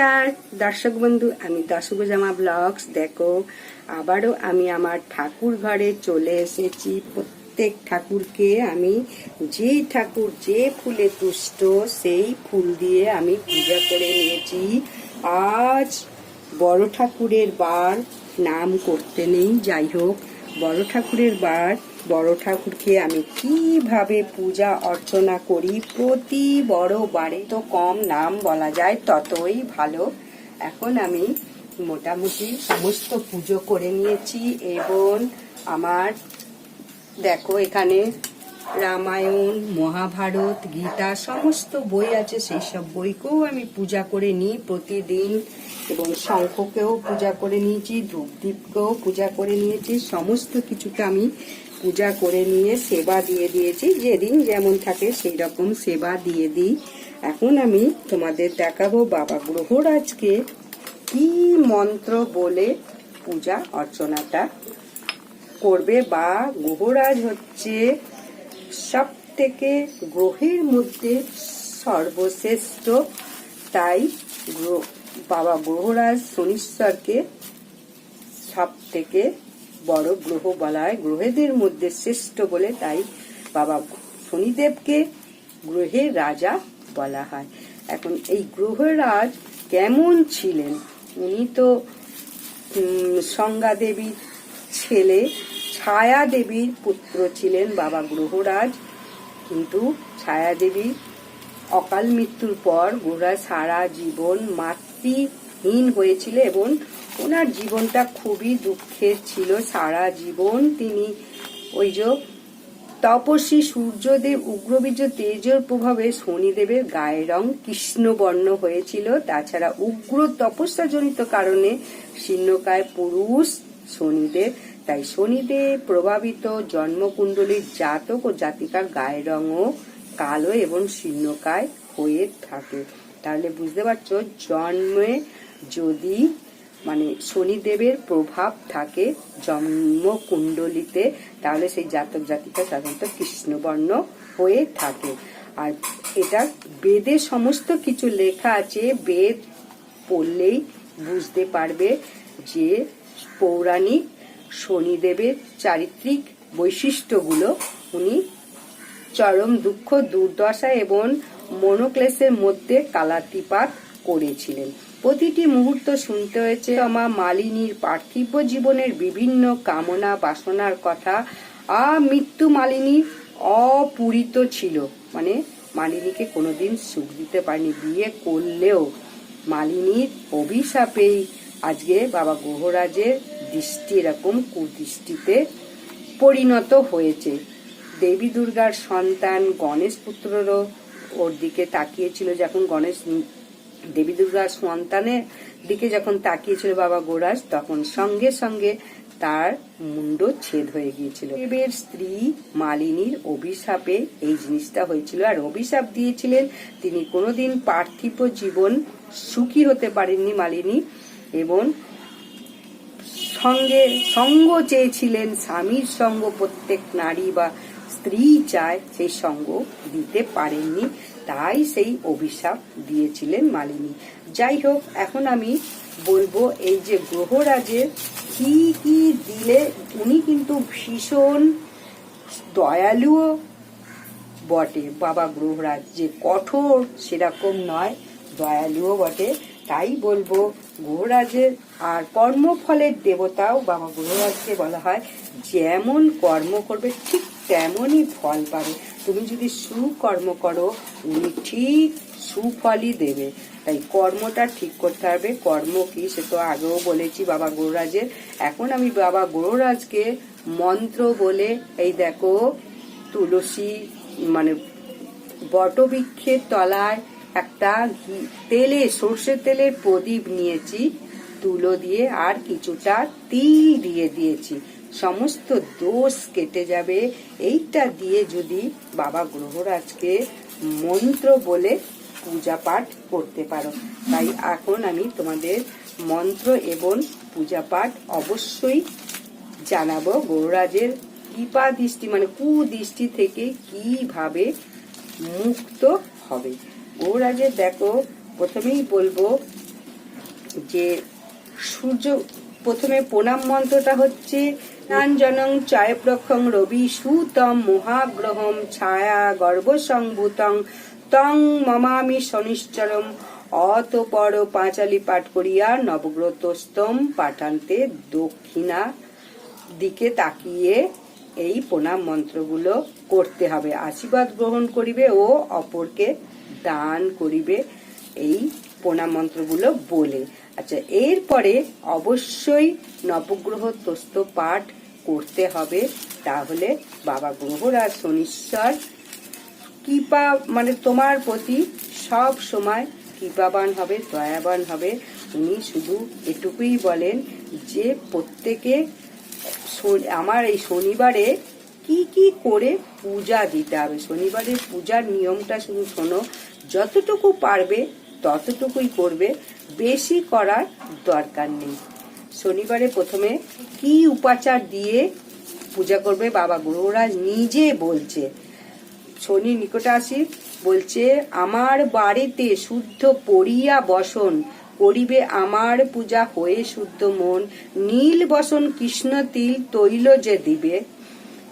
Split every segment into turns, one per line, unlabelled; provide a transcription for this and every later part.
নমস্কার, দর্শক বন্ধু, আমি দশগুজামা ব্লগস। দেখো, আবারও আমি আমার ঠাকুর ঘরে চলে এসেছি। প্রত্যেক ঠাকুরকে আমি যে ঠাকুর যে ফুলে তুষ্ট, সেই ফুল দিয়ে আমি পূজা করে নিয়েছি। আজ বড় ঠাকুরের বার, নাম করতে নেই। যাই হোক, বড় ঠাকুরের বার বড় ঠাকুরকে আমি কীভাবে পূজা অর্চনা করি প্রতি বড় বারে তো কম নাম বলা যায়, ততই ভালো। এখন আমি মোটামুটি সমস্ত পুজো করে নিয়েছি এবং আমার, দেখো এখানে রামায়ণ, মহাভারত, গীতা, সমস্ত বই আছে সেই সব বইকেও আমি পূজা করে নিই প্রতিদিন এবং শঙ্খকেও পূজা করে নিয়েছি, ধূপদীপকেও পূজা করে নিয়েছি, সমস্ত কিছুকে আমি পূজা করে নিয়ে সেবা দিয়ে দিয়েছি, যেদিন যেমন থাকে সেই রকম সেবা দিয়ে দিই। এখন আমি তোমাদের দেখাবো বাবা গ্রহরাজকে কি মন্ত্র বলে পূজা অর্চনাটা করবে। বা গ্রহরাজ হচ্ছে সব থেকে গ্রহের মধ্যে সর্বশ্রেষ্ঠ। তাই বাবা গ্রহরাজ শনিশ্বরকে সব থেকে বড় গ্রহ বলা হয় গ্রহেদের মধ্যে শ্রেষ্ঠ বলে তাই বাবা শনিদেবকে গ্রহের রাজা বলা হয়। এখন এই গ্রহরাজ কেমন ছিলেন? উনি তো সংজ্ঞা দেবীর ছেলে ছায়া দেবীর পুত্র ছিলেন বাবা গ্রহরাজ। কিন্তু ছায়া দেবী অকাল মৃত্যুর পর গোরা সারা জীবন মাতৃহীন হয়েছিল এবং ওনার জীবনটা খুবই দুঃখের ছিল। সারা জীবন তিনি ওই যে তপস্বী সূর্যদেব, উগ্রবীর্য, তেজের প্রভাবে শনিদেবের গায়ের রং কৃষ্ণবর্ণ হয়েছিল। তাছাড়া উগ্র তপস্যাজনিত কারণে শীর্ণকায় পুরুষ শনিদেব তাই শনিদেব প্রভাবিত জন্মকুণ্ডলীর জাতক ও জাতিকার গায়ের রঙও কালো এবং শীর্ণকায় হয়ে থাকে। তাহলে বুঝতে পারছ, জন্মে যদি মানে শনিদেবের প্রভাব থাকে জন্মকুণ্ডলিতে, তাহলে সেই জাতক জাতিকা সাধারণত কৃষ্ণবর্ণ হয়ে থাকে। আর এটা বেদে সমস্ত কিছু লেখা আছে, বেদ পড়লেই বুঝতে পারবে যে পৌরাণিক শনিদেবের চারিত্রিক বৈশিষ্ট্যগুলো উনি চরম দুঃখ, দুর্দশা এবং মনোক্লেশের মধ্যে কালাতিপাত করেছিলেন। প্রতিটি মুহূর্ত শুনতে হয়েছে আমা মালিনীর পার্থিব জীবনের বিভিন্ন কামনা বাসনার কথা। আমৃত্যু মালিনী অপূরিত ছিল। মানে মালিনীকে কোনোদিন সুখ দিতে পারেনি, বিয়ে করলেও মালিনীর অভিশাপেই আজকে বাবা গ্রহরাজের দৃষ্টি এরকম কুদৃষ্টিতে পরিণত হয়েছে। দেবী দুর্গার সন্তান গণেশ পুত্ররও ওর দিকে তাকিয়েছিল যখন গণেশ দেবী দুর্গার সন্তানের দিকে যখন তাকিয়েছিল বাবা গোরাজ, তখন সঙ্গে সঙ্গে তার মুন্ড ছেদ হয়ে গিয়েছিল। দেবের স্ত্রী মালিনীর অভিশাপে এই জিনিসটা হয়েছিল। আর অভিশাপ দিয়েছিলেন তিনি কোনোদিন পার্থিব জীবন সুখী হতে পারেননি মালিনী, এবং সঙ্গে সঙ্গ চেয়েছিলেন স্বামীর সঙ্গ প্রত্যেক নারী বা স্ত্রী চায় সেই সঙ্গ দিতে পারেননি। তাই সেই অভিশাপ দিয়েছিলেন মালিনী। যাই হোক, এখন আমি বলব, এই যে গ্রহরাজের কি কি দিলে, উনি কিন্তু ভীষণ দয়ালুও বটে। বাবা গ্রহরাজ যে কঠোর সেরকম নয়, দয়ালুও বটে। তাই বলব গ্রহরাজের আর কর্মফলের দেবতাও বাবা গ্রহরাজকে বলা হয়, যেমন কর্ম করবে ঠিক তেমনই ফল পাবে। তুমি যদি সুকর্ম করো, উনি ঠিক সুফলই দেবে। তাই কর্মটা ঠিক করতে হবে। কর্ম কি সে তো আগেও বলেছি বাবা গৌরাজের। এখন আমি বাবা গৌরাজকে মন্ত্র বলে, এই দেখো, তুলসী মানে বটবৃক্ষের তলায় একটা ঘি, তেলে, সর্ষের তেলের প্রদীপ নিয়েছি, তুলো দিয়ে আর কিছুটা তিল দিয়ে দিয়েছি। সমস্ত দোষ কেটে যাবে। এইটা দিয়ে যদি বাবা গ্রহরাজকে মন্ত্র বলে পূজা পাঠ করতে পারো। তাই এখন আমি তোমাদের মন্ত্র এবং পূজা পাঠ অবশ্যই জানাব। গৌরাজের কৃপা দৃষ্টি মানে কুদৃষ্টি থেকে কীভাবে মুক্ত হবে। গৌরাজের দেখো, প্রথমেই বলব যে সূর্য, প্রথমে প্রণাম মন্ত্রটা হচ্ছে চায়প্রক্ষং রবি সুতম মহাগ্রহম ছায়া গর্ভসংভূতং তং মমামি শনিশ্চরম অতপর পাঁচালি পাঠ করিয়া নবগ্রতস্তম পাঠান্তে দক্ষিণা দিকে তাকিয়ে এই প্রণাম মন্ত্রগুলো করতে হবে। আশীর্বাদ গ্রহণ করিবে ও অপরকে দান করিবে এই প্রণাম মন্ত্রগুলো বলে। আচ্ছা এরপরে অবশ্যই নবগ্রহ তস্ত পাঠ করতে হবে। তাহলে বাবা গ্রহরাজ শনিশ্বর, কৃপা মানে তোমার প্রতি সব সময় কৃপাবান হবে, দয়াবান হবে। উনি শুধু এটুকুই বলেন যে প্রত্যেকে আমার এই শনিবারে কি কি করে পূজা দিতে হবে। শনিবারের পূজার নিয়মটা শুধু শোনো যতটুকু পারবে, ততটুকুই করবে। বেশি করার দরকার নেই। শনিবারে প্রথমে কি উপাচার দিয়ে পূজা করবে বাবা গ্রহরাজ নিজে বলছে। শনি নিকটে আসি বলছে, আমার বাড়িতে শুদ্ধ পড়িয়া বসন, করিবে আমার পূজা হয়ে শুদ্ধ মন। নীল বসন কৃষ্ণ তিল তৈল যে দিবে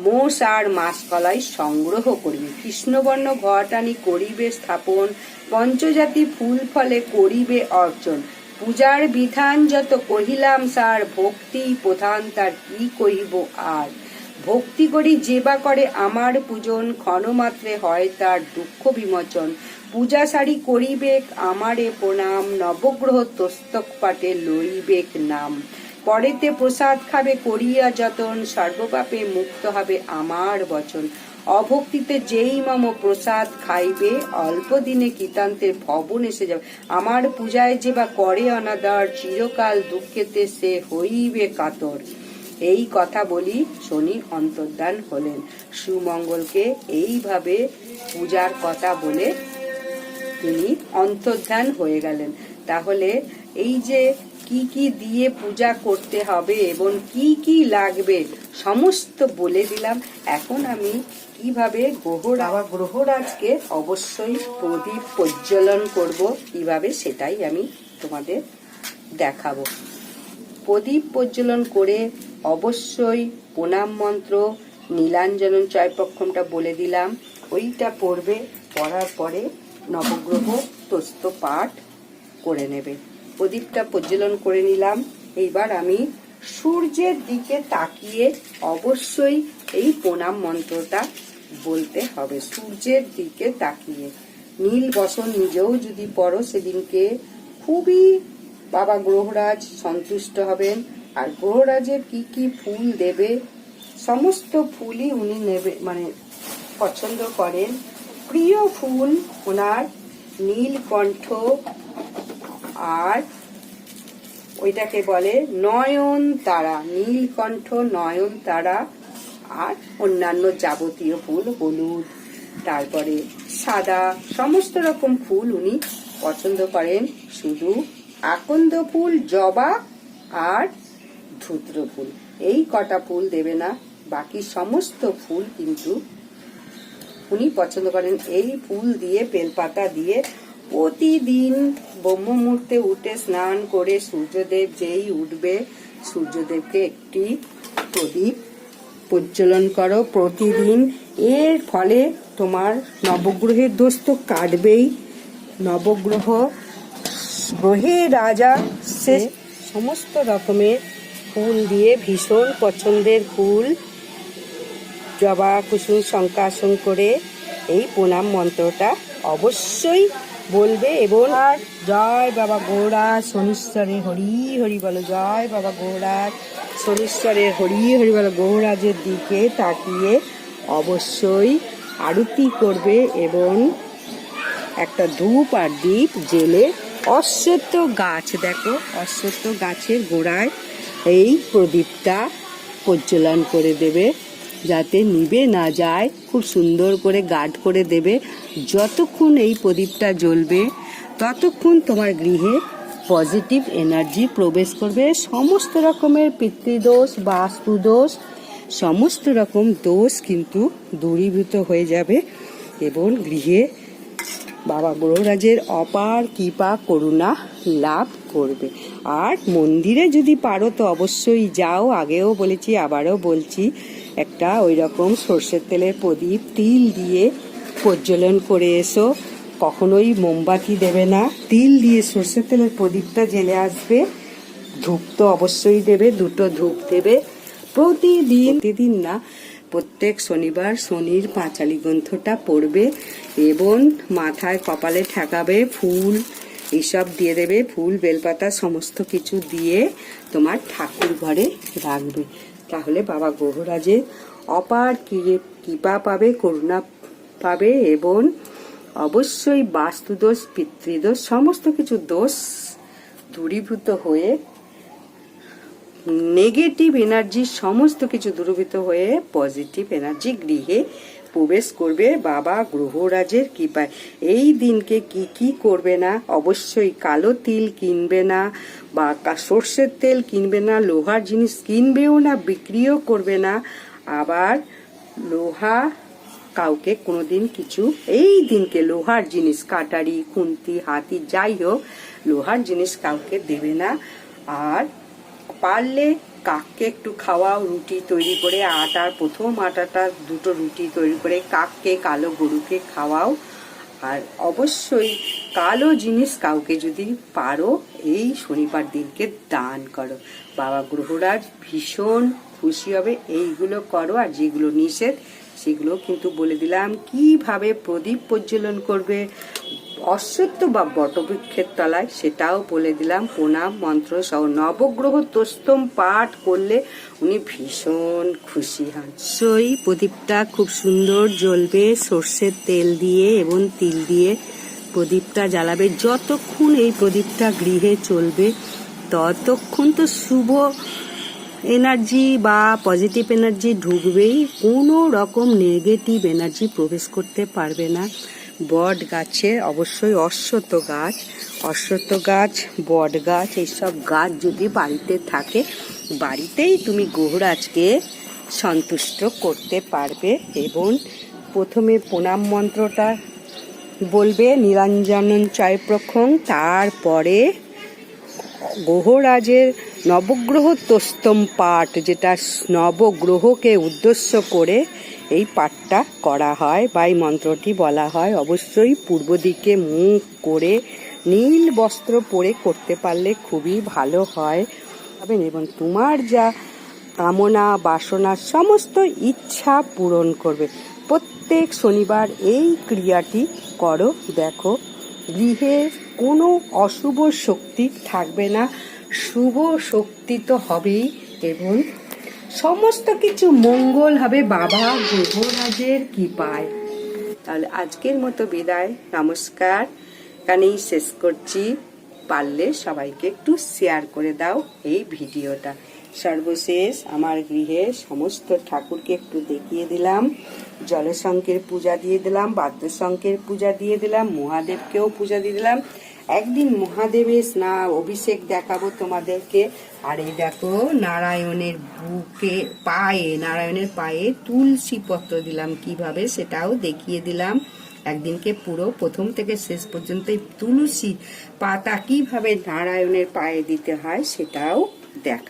মোষ আর মাসকলাই সংগ্রহ করিবে কৃষ্ণবর্ণ ঘটানি করিবে স্থাপন, পঞ্চজাতি ফুল ফলে করিবে অর্চন। পূজার বিধান যত কহিলাম সার ভক্তি প্রধান, তার কি কহিব আর? ভক্তি করি যেবা করে আমার পূজন, ক্ষণমাত্রে হয় তার দুঃখ বিমোচন। পূজা সারি করিবেক, আমারে প্রণাম, নবগ্রহ তস্তক পাটে লইবেক নাম। পরেতে প্রসাদ খাবে করিয়া যতন, সর্বপাপে মুক্ত হবে আমার বচন। অভক্তিতে যেই মম প্রসাদ খাইবে, অল্প দিনে কীতান্তের ভবন এসে যাবে। আমার পূজায় যে বা করে অনাদার, চিরকাল দুঃখেতে সে হইবে কাতর। এই কথা বলি শনি অন্তর্ধান হলেন। সুমঙ্গলকে এইভাবে পূজার কথা বলে তিনি অন্তর্ধান হয়ে গেলেন। তাহলে এই যে কি কি দিয়ে পূজা করতে হবে এবং কি কি লাগবে, সমস্ত বলে দিলাম। এখন আমি কীভাবে গ্রহ বাবা গ্রহরাজকে অবশ্যই প্রদীপ প্রজ্বলন করব, কীভাবে সেটাই আমি তোমাদের দেখাবো। প্রদীপ প্রজ্বলন করে অবশ্যই প্রণাম মন্ত্র, নীলাঞ্জনন চয়পক্ষমটা বলে দিলাম। ওইটা পড়বে, পড়ার পরে নবগ্রহ তস্ত পাঠ করে নেবে। প্রদীপটা প্রজ্বলন করে নিলাম। এইবার আমি সূর্যের দিকে তাকিয়ে অবশ্যই এই প্রণাম মন্ত্রটা বলতে হবে। সূর্যের দিকে তাকিয়ে। নীল বসন নিজেও যদি পড়ো, সেদিনকে খুবই বাবা গ্রহরাজ সন্তুষ্ট হবেন। আর গ্রহরাজের কি কি ফুল দেবে, সমস্ত ফুলই উনি নেবে মানে পছন্দ করেন। প্রিয় ফুল ওনার নীলকণ্ঠ আর ওইটাকে বলে নয়ন তারা নীলকণ্ঠ নয়ন তারা আর অন্যান্য যাবতীয় ফুল হলুদ। তারপরে সাদা, সমস্ত রকম ফুল উনি পছন্দ করেন, শুধু আকন্দ ফুল, জবা আর ধুত্র ফুল। এই কটা ফুল দেবে না, বাকি সমস্ত ফুল কিন্তু উনি পছন্দ করেন। এই ফুল দিয়ে, বেলপাতা দিয়ে প্রতিদিন ব্রহ্ম মুহূর্তে উঠে স্নান করে সূর্যদেব যেই উঠবে, সূর্যদেবকে একটি প্রদীপ প্রজ্বলন করো প্রতিদিন। এর ফলে তোমার নবগ্রহের দোষ তো কাটবেই। নবগ্রহ গ্রহের রাজা সে সমস্ত রকমের ফুল দিয়ে ভীষণ পছন্দের ফুল, জবা, কুসুম শঙ্কাসন করে এই প্রণাম মন্ত্রটা অবশ্যই বলবে এবং জয় বাবা গৌরা শনিশ্বরের হরি হরি বলো জয় বাবা গৌরা শনিশ্বরের হরি হরি বলো গৌরাজের দিকে তাকিয়ে অবশ্যই আরতি করবে এবং একটা ধূপ আর দ্বীপ জেলে অশ্বত্থ গাছ দেখো অশ্বত্থ গাছের গোড়ায় এই প্রদীপটা প্রজ্বলন করে দেবে। যাতে নিবে না যায়, খুব সুন্দর করে গার্ড করে দেবে। যতক্ষণ এই প্রদীপটা জ্বলবে, ততক্ষণ তোমার গৃহে পজিটিভ এনার্জি প্রবেশ করবে। সমস্ত রকমের পিতৃদোষ, বাস্তুদোষ, সমস্ত রকম দোষ কিন্তু দূরীভূত হয়ে যাবে এবং গৃহে বাবা গ্রহরাজের অপার কৃপা, করুণা লাভ করবে। আর মন্দিরে যদি পারো তো অবশ্যই যাও। আগেও বলেছি, আবারও বলছি একটা ওই রকম সর্ষের তেলের প্রদীপ, তিল দিয়ে প্রজ্বলন করে এসো। কখনোই মোমবাতি দেবে না। তিল দিয়ে সর্ষের তেলের প্রদীপটা জেলে আসবে। ধূপ তো অবশ্যই দেবে, দুটো ধূপ দেবে। প্রতিদিন প্রতিদিন না, প্রত্যেক শনিবার শনির পাঁচালি গ্রন্থটা পড়বে এবং মাথায় কপালে ঠেকাবে ফুল, এইসব দিয়ে দেবে। ফুল, বেলপাতা, সমস্ত কিছু দিয়ে তোমার ঠাকুর ঘরে রাখবে। তাহলে বাবা গ্রহরাজে অপার কৃপা পাবে, করুণা পাবে এবং অবশ্যই বাস্তুদোষ, পিতৃদোষ, সমস্ত কিছু দোষ দূরীভূত হয়ে নেগেটিভ এনার্জি সমস্ত কিছু দূরীভূত হয়ে পজিটিভ এনার্জি গৃহে প্রবেশ করবে বাবা গ্রহরাজের কৃপায়। এই দিনকে কি কি করবে না? অবশ্যই কালো তিল কিনবে না বা সর্ষের তেল কিনবে না, লোহার জিনিস কিনবেও না, বিক্রিও করবে না। আবার লোহা কাউকে কোনোদিন কিছু, এই দিনকে লোহার জিনিস, কাটারি, খুন্তি, হাতি, যাই হোক, লোহার জিনিস কাউকে দেবে না। আর পারলে কাককে একটু খাওয়াও, রুটি তৈরি করে, আটার প্রথম আটাটা, দুটো রুটি তৈরি করে কাককে, কালো গরুকে খাওয়াও। আর অবশ্যই কালো জিনিস কাউকে যদি পারো, এই শনিবার দিনকে দান করো। বাবা গ্রহরাজ ভীষণ খুশি হবে, এইগুলো করো আর যেগুলো নিষেধ, সেগুলো কিন্তু বলে দিলাম। কীভাবে প্রদীপ প্রজ্বলন করবে? অশ্বত্থ বা বটবৃক্ষের তলায়, সেটাও বলে দিলাম, প্রণাম, মন্ত্র সহ নবগ্রহ তোস্তম পাঠ করলে উনি ভীষণ খুশি হন। সই প্রদীপটা খুব সুন্দর জ্বলবে, সর্ষের তেল দিয়ে এবং তিল দিয়ে প্রদীপটা জ্বালাবে। যতক্ষণ এই প্রদীপটা গৃহে চলবে, ততক্ষণ তো শুভ এনার্জি বা পজিটিভ এনার্জি ঢুকবেই, কোনো রকম নেগেটিভ এনার্জি প্রবেশ করতে পারবে না। বট গাছের অবশ্যই অশ্বত্থ গাছ অশ্বত্থ গাছ, বট গাছ, এইসব গাছ যদি বাড়িতে থাকে, বাড়িতেই তুমি গোহরাজকে সন্তুষ্ট করতে পারবে এবং প্রথমে প্রণাম মন্ত্রটা বলবে নীলাঞ্জন চয় প্রক্ষং তারপরে গ্রহরাজের নবগ্রহ তোস্তম পাঠ, যেটা নবগ্রহকে উদ্দেশ্য করে এই পাঠটা করা হয় বা এই মন্ত্রটি বলা হয়, অবশ্যই পূর্ব দিকে মুখ করে নীল বস্ত্র পরে করতে পারলে খুবই ভালো হয়। এবং তোমার যা কামনা, বাসনা, সমস্ত ইচ্ছা পূরণ করবে। প্রত্যেক শনিবার এই ক্রিয়াটি করো, দেখো। গৃহে কোনো অশুভ শক্তি থাকবে না। শুভ শক্তি তো হবেই এবং সমস্ত কিছু মঙ্গল হবে বাবা গ্রহরাজের কৃপায়। তাহলে আজকের মতো বিদায়, নমস্কার। কানেই শেষ করছি। পারলে সবাইকে একটু শেয়ার করে দাও এই ভিডিওটা। সর্বশেষ আমার গৃহে সমস্ত ঠাকুরকে একটু দেখিয়ে দিলাম। জলশঙ্কের পূজা দিয়ে দিলাম বাদ্যশঙ্কের পূজা দিয়ে দিলাম, মহাদেবকেও পূজা দিয়ে দিলাম। একদিন মহাদেবের স্না অভিষেক দেখাবো তোমাদেরকে। আর এই দেখো, নারায়ণের বুকে পায়ে নারায়ণের পায়ে তুলসী পত্র দিলাম কীভাবে সেটাও দেখিয়ে দিলাম। একদিনকে পুরো প্রথম থেকে শেষ পর্যন্ত তুলসী পাতা কীভাবে নারায়ণের পায়ে দিতে হয় সেটাও দেখা